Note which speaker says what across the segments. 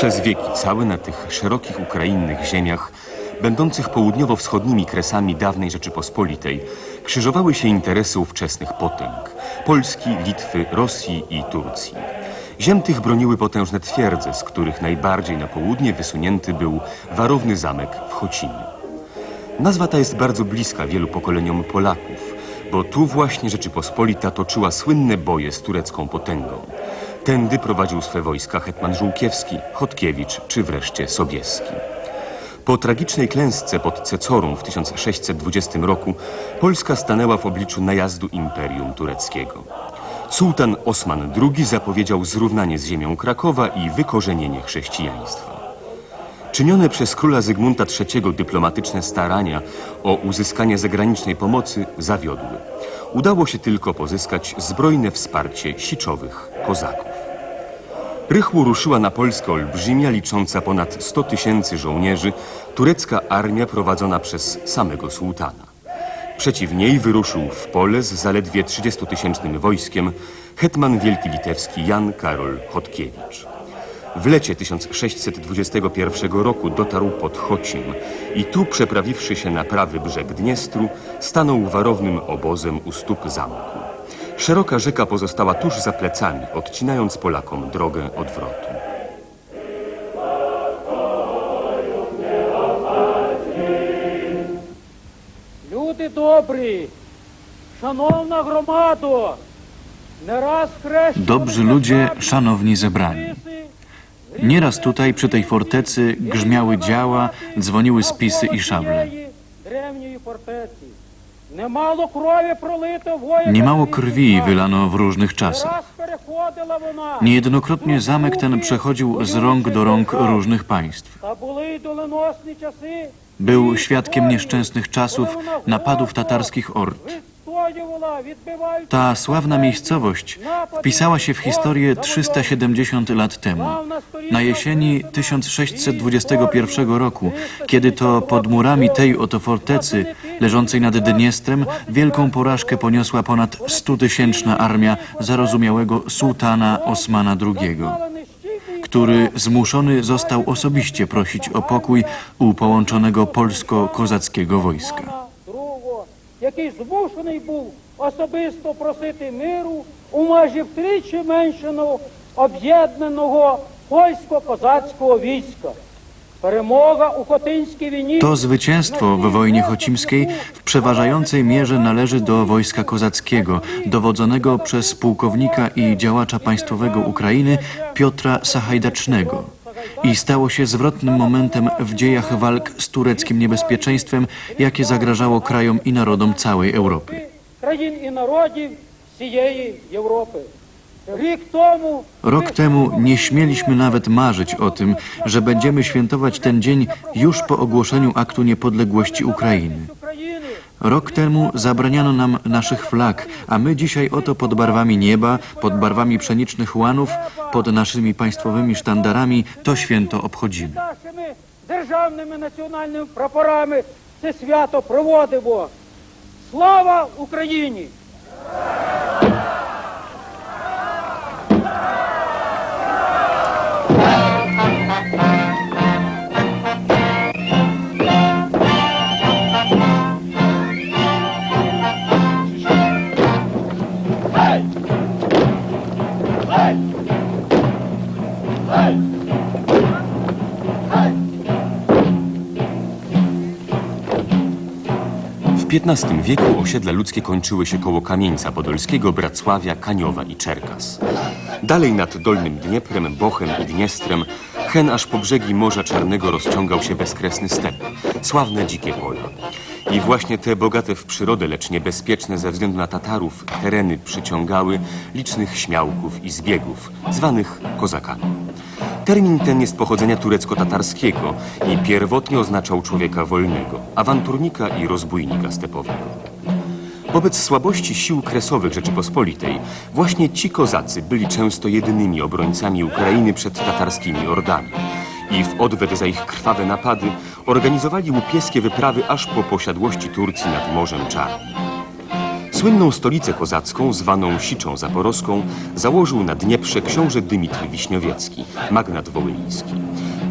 Speaker 1: Przez wieki całe na tych szerokich ukrainnych ziemiach, będących południowo-wschodnimi kresami dawnej Rzeczypospolitej, krzyżowały się interesy ówczesnych potęg Polski, Litwy, Rosji i Turcji. Ziem tych broniły potężne twierdze, z których najbardziej na południe wysunięty był warowny zamek w Chocinie. Nazwa ta jest bardzo bliska wielu pokoleniom Polaków, bo tu właśnie Rzeczypospolita toczyła słynne boje z turecką potęgą. Tędy prowadził swe wojska hetman Żółkiewski, Chodkiewicz czy wreszcie Sobieski. Po tragicznej klęsce pod Cecorą w 1620 roku Polska stanęła w obliczu najazdu Imperium Tureckiego. Sułtan Osman II zapowiedział zrównanie z ziemią Krakowa i wykorzenienie chrześcijaństwa. Czynione przez króla Zygmunta III dyplomatyczne starania o uzyskanie zagranicznej pomocy zawiodły. Udało się tylko pozyskać zbrojne wsparcie siczowych kozaków. Rychło ruszyła na Polskę olbrzymia, licząca ponad 100 tysięcy żołnierzy, turecka armia prowadzona przez samego sułtana. Przeciw niej wyruszył w pole z zaledwie 30-tysięcznym wojskiem hetman wielki litewski Jan Karol Chodkiewicz. W lecie 1621 roku dotarł pod Chocim i tu, przeprawiwszy się na prawy brzeg Dniestru, stanął warownym obozem u stóp zamku. Szeroka rzeka pozostała tuż za plecami, odcinając Polakom drogę odwrotu.
Speaker 2: Люди добрі, шановна громадо, не раз хрещені
Speaker 3: Dobrzy ludzie, szanowni zebrani. Nieraz tutaj przy tej fortecy grzmiały działa, dzwoniły spisy i szable.
Speaker 2: Древньої фортеці.
Speaker 3: Niemało krwi wylano w różnych czasach. Niejednokrotnie zamek ten przechodził z rąk do rąk różnych państw. Był świadkiem nieszczęsnych czasów napadów tatarskich ord. Ta sławna miejscowość wpisała się w historię 370 lat temu, na jesieni 1621 roku, kiedy to pod murami tej oto fortecy, leżącej nad Dniestrem, wielką porażkę poniosła ponad 100-tysięczna armia zarozumiałego sułtana Osmana II który zmuszony został osobiście prosić o pokój u połączonego polsko-kozackiego wojska
Speaker 2: Івана II, який змушений був особисто просити миру у майже втричі меншеного об'єднаного польсько-козацького війська. Перемога у Хотинській війні
Speaker 3: To zwycięstwo w wojnie chocimskiej w przeważającej mierze należy do wojska kozackiego, dowodzonego przez pułkownika i działacza państwowego Ukrainy Piotra Sachajdacznego i stało się zwrotnym momentem w dziejach walk z tureckim niebezpieczeństwem, jakie zagrażało krajom i narodom całej Europy. Rok temu nie śmieliśmy nawet marzyć o tym, że będziemy świętować ten dzień już po ogłoszeniu aktu niepodległości Ukrainy.
Speaker 2: України
Speaker 3: Rok temu zabraniano nam naszych flag, a my dzisiaj oto pod barwami nieba, pod barwami pszenicznych łanów, pod naszymi państwowymi sztandarami to święto obchodzimy.
Speaker 2: нашими державними національними прапорами це свято проводимо. Слава Україні!
Speaker 1: XV wieku osiedla ludzkie kończyły się koło Kamieńca Podolskiego, Bracławia, Kaniowa i Czerkas. Dalej nad Dolnym Dnieprem, Bochem i Dniestrem, hen aż po brzegi Morza Czarnego rozciągał się bezkresny step, sławne dzikie pola. I właśnie te bogate w przyrodę, lecz niebezpieczne ze względu na Tatarów tereny przyciągały licznych śmiałków i zbiegów, zwanych kozakami. Termin ten jest pochodzenia turecko-tatarskiego i pierwotnie oznaczał człowieka wolnego, awanturnika i rozbójnika stepowego. Wobec słabości sił kresowych Rzeczypospolitej, właśnie ci kozacy byli często jedynymi obrońcami Ukrainy przed tatarskimi ordami i w odwet za ich krwawe napady organizowali łupieskie wyprawy aż po posiadłości Turcji nad Morzem Czarnym. Słynną stolicę kozacką, zwaną Siczą Zaporowską, założył na Dnieprze książę Dymitr Wiśniowiecki, magnat wołyński.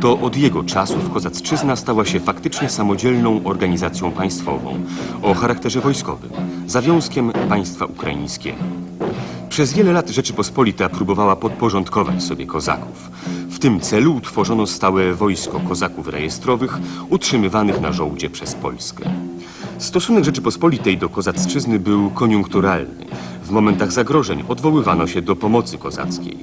Speaker 1: To od jego czasów kozacczyzna stała się faktycznie samodzielną organizacją państwową o charakterze wojskowym, zawiązkiem państwa ukraińskiego. Przez wiele lat Rzeczypospolita próbowała podporządkować sobie kozaków. W tym celu utworzono stałe wojsko kozaków rejestrowych utrzymywanych na żołdzie przez Polskę. Stosunek Rzeczypospolitej do kozacczyzny był koniunkturalny. W momentach zagrożeń odwoływano się do pomocy kozackiej,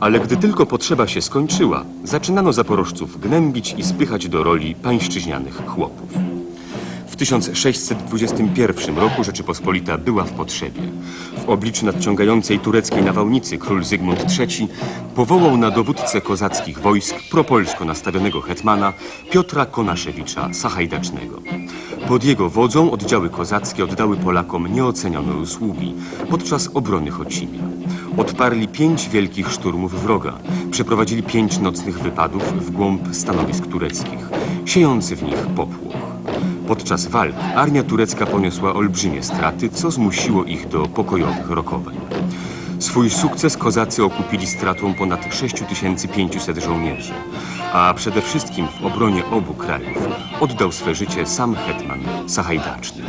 Speaker 1: ale gdy tylko potrzeba się skończyła, zaczynano zaporożców gnębić i spychać do roli pańszczyźnianych chłopów. W 1621 roku Rzeczypospolita była w potrzebie. W obliczu nadciągającej tureckiej nawałnicy król Zygmunt III powołał na dowódcę kozackich wojsk propolsko nastawionego hetmana Piotra Konaszewicza Sachajdacznego. Pod jego wodzą oddziały kozackie oddały Polakom nieocenione usługi podczas obrony Chocimia. Odparli pięć wielkich szturmów wroga, przeprowadzili pięć nocnych wypadów w głąb stanowisk tureckich, siejący w nich popłoch. Podczas walk armia turecka poniosła olbrzymie straty, co zmusiło ich do pokojowych rokowań. Swój sukces kozacy okupili stratą ponad 6500 żołnierzy, a przede wszystkim w obronie obu krajów oddał swe życie sam hetman Sachajdaczny.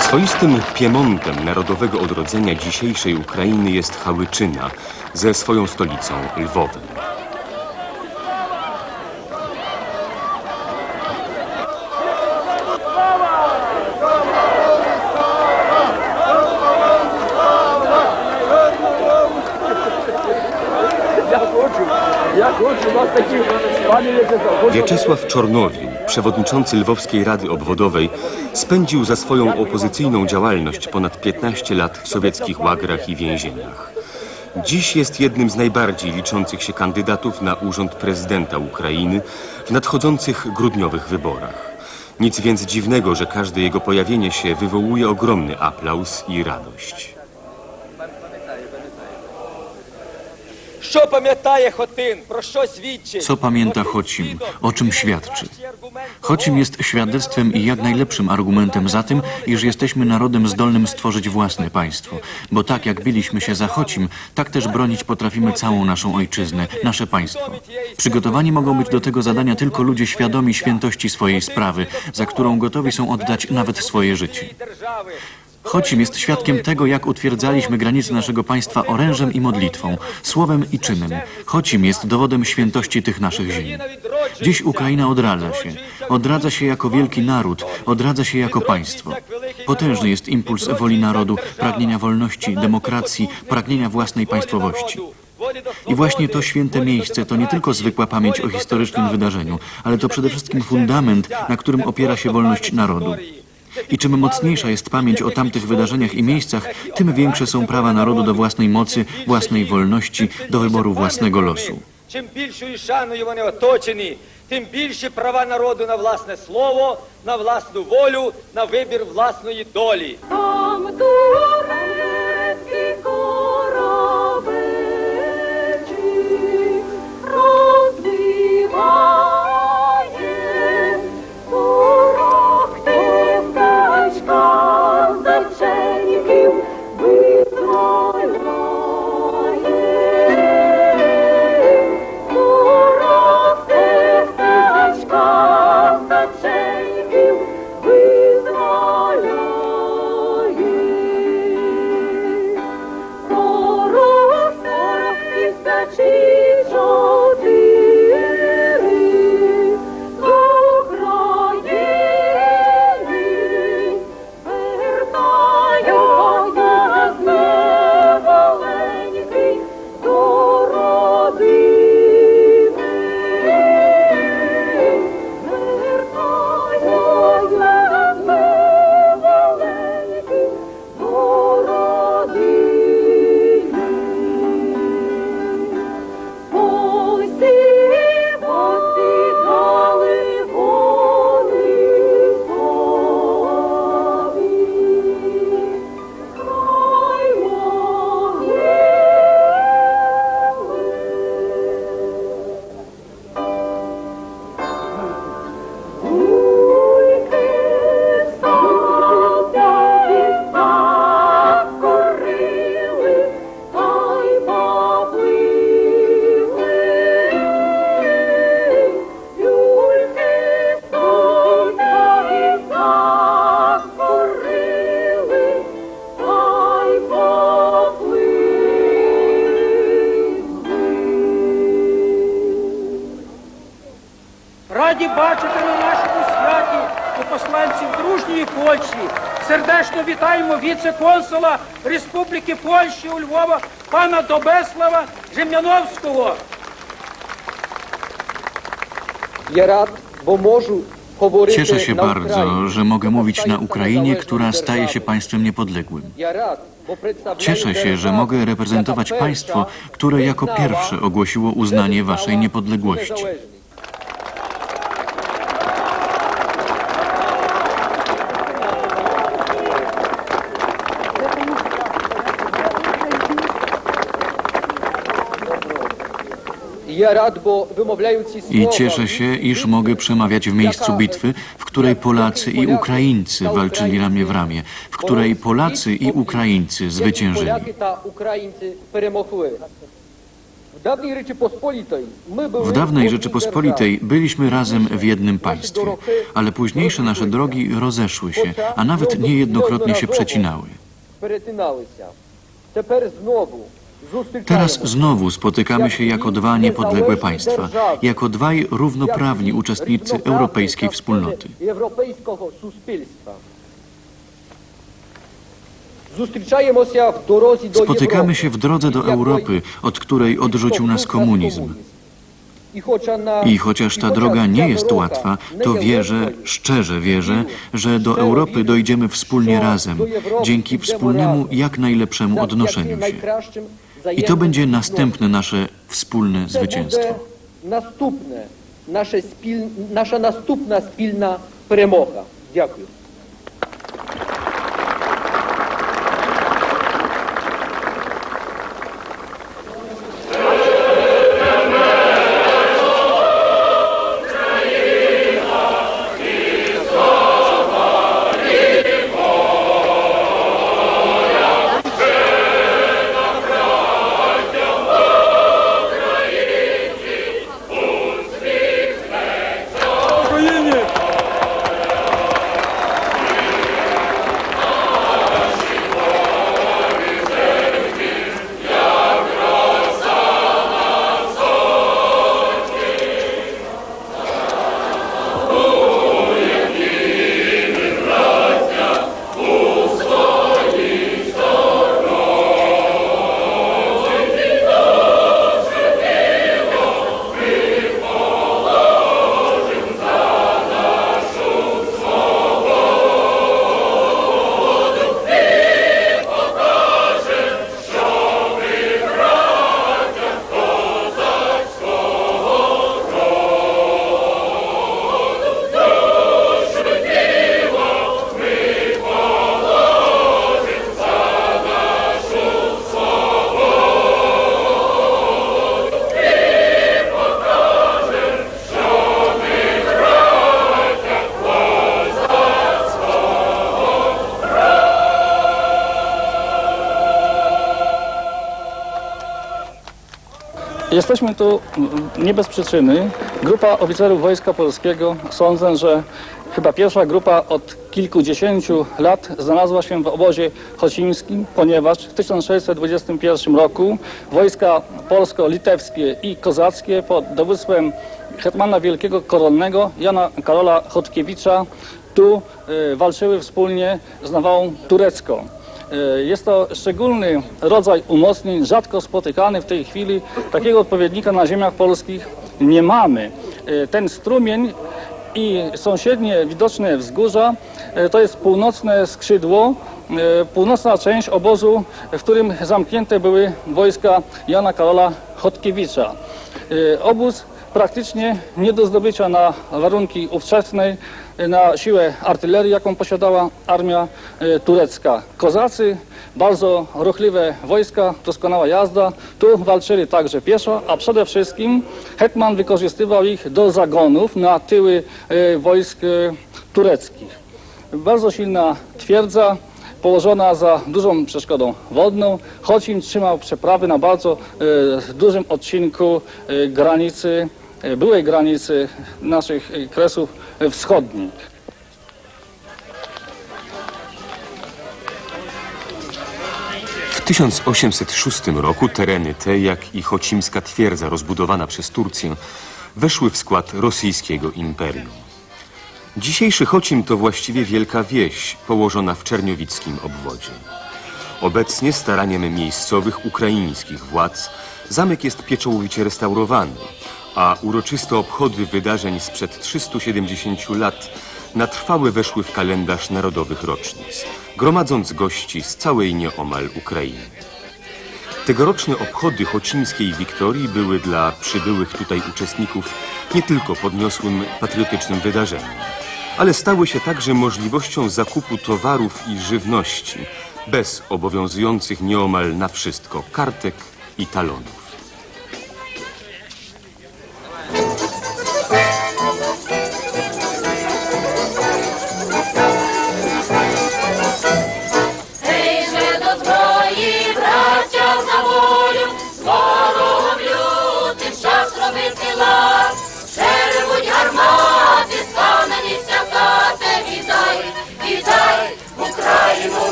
Speaker 1: Swoistym Piemontem narodowego odrodzenia dzisiejszej Ukrainy jest Hałyczyna ze swoją stolicą Lwowem. Wieczesław Czornowił, przewodniczący Lwowskiej Rady Obwodowej, spędził za swoją opozycyjną działalność ponad 15 lat w sowieckich łagrach i więzieniach. Dziś jest jednym z najbardziej liczących się kandydatów na urząd prezydenta Ukrainy w nadchodzących grudniowych wyborach. Nic więc dziwnego, że każde jego pojawienie się wywołuje ogromny aplauz i radość.
Speaker 3: Co pamięta Chocim? O czym świadczy? Chocim jest świadectwem i jak najlepszym argumentem za tym, iż jesteśmy narodem zdolnym stworzyć własne państwo. Bo tak jak biliśmy się za Chocim, tak też bronić potrafimy całą naszą ojczyznę, nasze państwo. Przygotowani mogą być do tego zadania tylko ludzie świadomi świętości swojej sprawy, za którą gotowi są oddać nawet swoje życie. Chocim jest świadkiem tego, jak utwierdzaliśmy granice naszego państwa orężem i modlitwą, słowem i czynem. Chocim jest dowodem świętości tych naszych ziem. Dziś Ukraina odradza się. Odradza się jako wielki naród, odradza się jako państwo. Potężny jest impuls woli narodu, pragnienia wolności, demokracji, pragnienia własnej państwowości. I właśnie to święte miejsce to nie tylko zwykła pamięć o historycznym wydarzeniu, ale to przede wszystkim fundament, na którym opiera się wolność narodu. I czym mocniejsza jest pamięć o tamtych wydarzeniach i miejscach, tym większe są prawa narodu do własnej mocy, własnej wolności, do wyboru własnego losu.
Speaker 4: Чим більшою шаною вони оточені, тим більші права народу на власне слово, на власну волю, на вибір власної долі.
Speaker 5: Там турецький корабельчик розбиває we, we.
Speaker 2: Раді бачити на нашому святі і посланців дружньої Польщі. Сердечно вітаємо віце-консула Республіки Польщі у Львова пана Добеслава Жем'яновського.
Speaker 6: Я рад, bo можу говорити
Speaker 3: Cieszę się
Speaker 6: na
Speaker 3: bardzo,
Speaker 6: Ukrainie.
Speaker 3: że mogę mówić na
Speaker 6: Powstaje
Speaker 3: Ukrainie,
Speaker 6: niezależną
Speaker 3: która staje się
Speaker 6: державą.
Speaker 3: państwem niepodległym.
Speaker 6: Ja rad, bo przedstawiam
Speaker 3: Cieszę się, że
Speaker 6: державу,
Speaker 3: mogę reprezentować
Speaker 6: jaka
Speaker 3: państwo,
Speaker 6: pierwsza
Speaker 3: które jako
Speaker 6: wyznała-
Speaker 3: pierwsze ogłosiło uznanie
Speaker 6: wyznała
Speaker 3: waszej niepodległości. I cieszę się, iż mogę przemawiać w miejscu bitwy, w której Polacy i Ukraińcy walczyli ramię w ramię, w której Polacy i Ukraińcy zwyciężyli. W dawnej Rzeczypospolitej byliśmy razem w jednym państwie, ale późniejsze nasze drogi rozeszły się, a nawet niejednokrotnie się przecinały.
Speaker 6: Teraz znowu
Speaker 3: Teraz znowu spotykamy się jako dwa niepodległe państwa, jako dwaj równoprawni uczestnicy europejskiej wspólnoty. Spotykamy się w drodze do Europy, od której odrzucił nas komunizm. I chociaż ta droga nie jest łatwa, to wierzę, szczerze wierzę, że do Europy dojdziemy wspólnie razem, dzięki wspólnemu jak najlepszemu odnoszeniu się. I to będzie następne nasze wspólne
Speaker 6: Це
Speaker 3: zwycięstwo.
Speaker 6: буде наступне, наше спіль... наша наступна спільна перемога. Дякую.
Speaker 7: Jesteśmy tu mm, nie bez przyczyny. Grupa oficerów Wojska Polskiego, sądzę, że chyba pierwsza grupa od kilkudziesięciu lat znalazła się w obozie chocimskim, ponieważ w 1621 roku wojska polsko-litewskie i kozackie pod dowództwem hetmana wielkiego koronnego Jana Karola Chodkiewicza tu e, walczyły wspólnie z nawałą turecką. E, Jest to szczególny rodzaj umocnień, rzadko spotykany w tej chwili. Takiego odpowiednika na ziemiach polskich nie mamy. E, Ten strumień i sąsiednie widoczne wzgórza e, to jest północne skrzydło, północna część obozu, w którym zamknięte były wojska Jana Karola Chodkiewicza. Obóz praktycznie nie do zdobycia na warunki ówczesnej, na siłę artylerii, jaką posiadała armia e, turecka. Kozacy, bardzo ruchliwe wojska, doskonała jazda. Tu walczyli także pieszo, a przede wszystkim hetman wykorzystywał ich do zagonów na tyły e, wojsk e, tureckich. Bardzo silna twierdza, położona za dużą przeszkodą wodną. Chocim trzymał przeprawy na bardzo dużym odcinku granicy, byłej granicy naszych e, kresów e, wschodnich.
Speaker 1: W 1806 roku tereny te, jak i chocimska twierdza rozbudowana przez Turcję, weszły w skład rosyjskiego imperium. Dzisiejszy Chocim to właściwie wielka wieś położona w czerniowickim obwodzie. Obecnie staraniem miejscowych ukraińskich władz zamek jest pieczołowicie restaurowany, a uroczyste obchody wydarzeń sprzed 370 lat na trwałe weszły w kalendarz narodowych rocznic, gromadząc gości z całej nieomal Ukrainy. Tegoroczne obchody chocińskiej Wiktorii były dla przybyłych tutaj uczestników nie tylko podniosłym patriotycznym wydarzeniem, ale stały się także możliwością zakupu towarów i żywności bez obowiązujących nieomal na wszystko kartek i talonów.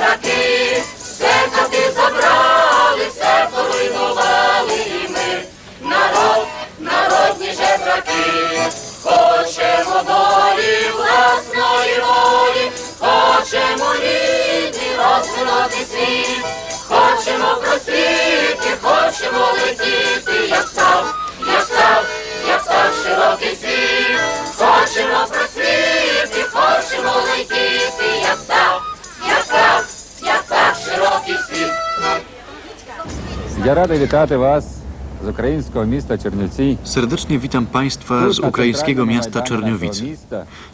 Speaker 5: Народні все хати забрали, все поруйнували, і ми, народ, народні жебраки, хочемо долі власної волі, хочемо рідний розвинути світ, хочемо просвіти, хочемо летіти, як птах, як птах, як птах широкий світ, хочемо просвіти,
Speaker 8: Я радий вітати вас з українського міста Чернівці.
Speaker 3: Serdecznie witam Państwa z ukraińskiego miasta Czerniowice.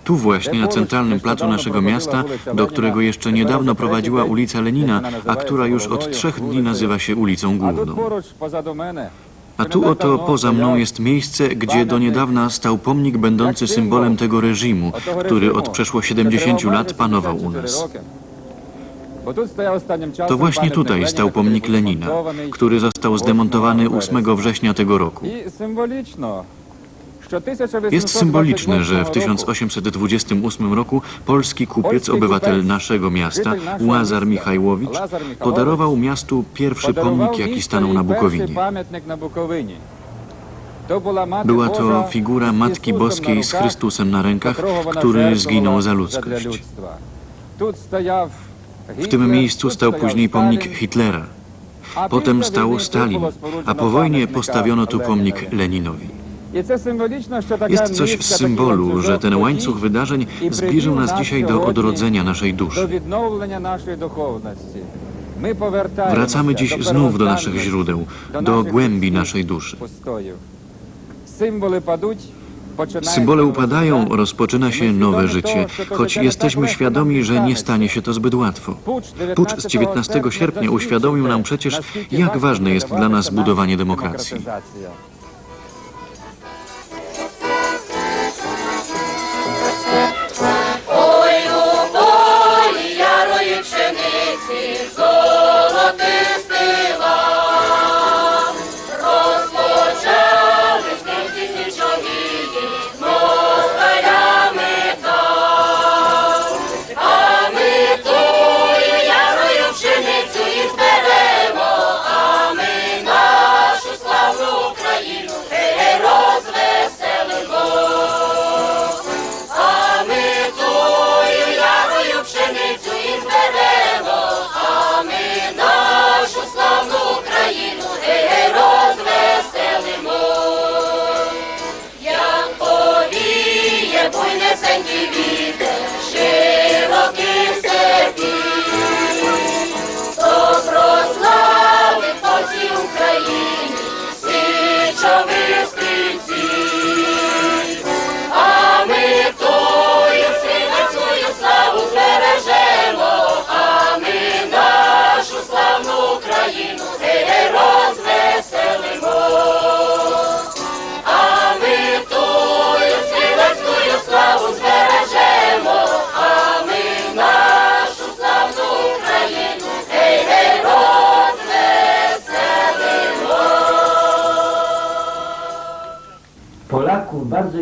Speaker 3: Tu właśnie, na centralnym placu naszego miasta, do którego jeszcze niedawno prowadziła ulica Lenina, a która już od trzech dni nazywa się ulicą
Speaker 8: А тут
Speaker 3: Główną.
Speaker 8: поруч позаду мене
Speaker 3: A tu oto poza mną jest miejsce, gdzie do niedawna stał pomnik będący symbolem tego reżimu, który od przeszło 70 lat panował u nas. To właśnie tutaj stał pomnik Lenina, który został zdemontowany 8 września tego roku. Jest symboliczne, że w 1828 roku polski kupiec, obywatel naszego miasta, Łazar Michajłowicz, podarował miastu pierwszy pomnik, jaki stanął na Bukowinie. Była to figura Matki Boskiej z Chrystusem na rękach, który zginął za ludzkość.
Speaker 8: людства. Тут стояв
Speaker 3: W tym miejscu stał później pomnik Hitlera. Potem stał Stalin, a po wojnie postawiono tu pomnik Leninowi. Jest coś z symbolu, że ten łańcuch wydarzeń zbliżył nas dzisiaj do odrodzenia naszej duszy. Wracamy dziś znów do naszych źródeł, do głębi naszej duszy. Symbole upadają, rozpoczyna się nowe życie, choć jesteśmy świadomi, że nie stanie się to zbyt łatwo. Pucz z 19 sierpnia uświadomił nam przecież, jak ważne jest dla nas budowanie demokracji.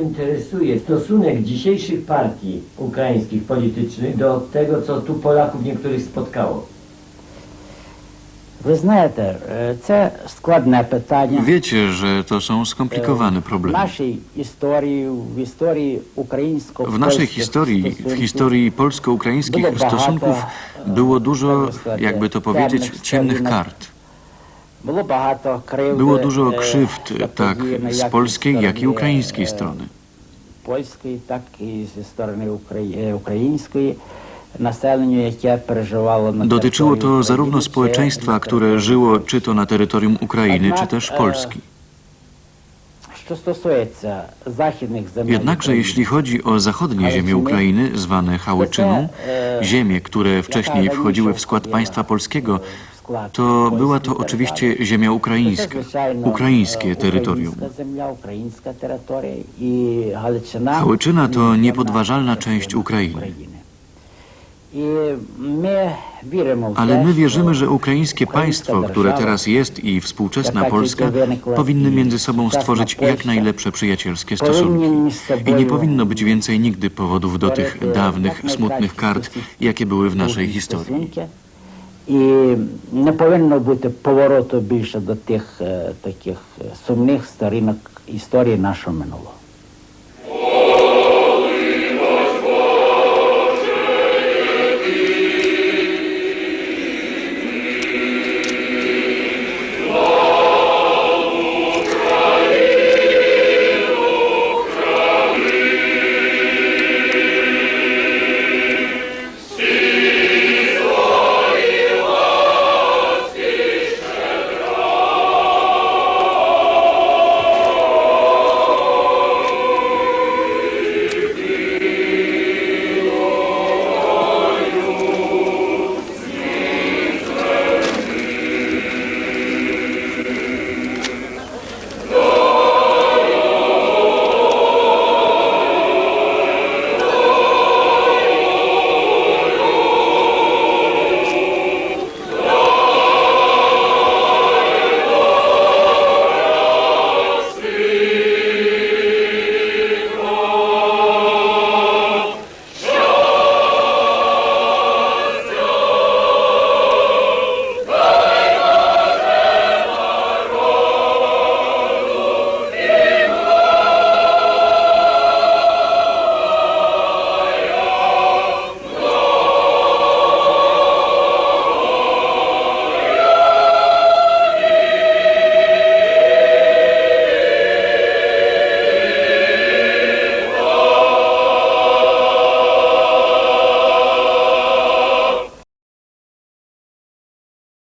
Speaker 9: interesuje stosunek dzisiejszych partii ukraińskich politycznych do tego, co tu Polaków niektórych spotkało.
Speaker 10: Ви знаєте, е, це складне питання.
Speaker 3: Wiecie, że to są skomplikowane
Speaker 10: В
Speaker 3: problemy.
Speaker 10: нашій історії, в історії українсько
Speaker 3: W naszej historii, w historii polsko-ukraińskich stosunków było dużo, jakby to powiedzieć, ciemnych kart.
Speaker 10: було багато кривди,
Speaker 3: Było dużo
Speaker 10: е,
Speaker 3: krzywd, tak
Speaker 10: заподіяно
Speaker 3: z
Speaker 10: як
Speaker 3: polskiej,
Speaker 10: зі
Speaker 3: jak i
Speaker 10: сторони,
Speaker 3: ukraińskiej
Speaker 10: е,
Speaker 3: strony.
Speaker 10: Польської, так і зі сторони Украї- е, української населення, яке переживало на
Speaker 3: Dotyczyło
Speaker 10: території
Speaker 3: to zarówno
Speaker 10: України, чи
Speaker 3: społeczeństwa,
Speaker 10: на
Speaker 3: które
Speaker 10: території
Speaker 3: żyło czy to na terytorium Ukrainy, czy też Polski.
Speaker 10: Що стосується західних земель
Speaker 3: Jednakże
Speaker 10: України,
Speaker 3: jeśli chodzi o zachodnie ziemie Ukrainy, zwane Hałyczyną, ziemie, które wcześniej wchodziły w skład państwa polskiego,
Speaker 10: в склад
Speaker 3: to była to oczywiście ziemia ukraińska, ukraińskie terytorium. Hałyczyna to niepodważalna część Ukrainy. Ale my wierzymy, że ukraińskie państwo, które teraz jest i współczesna Polska, powinny między sobą stworzyć jak najlepsze przyjacielskie stosunki. I nie powinno być więcej nigdy powodów do tych dawnych, smutnych kart, jakie były w naszej historii.
Speaker 10: І не повинно бути повороту більше до тих е, таких е, сумних сторінок історії нашого минулого.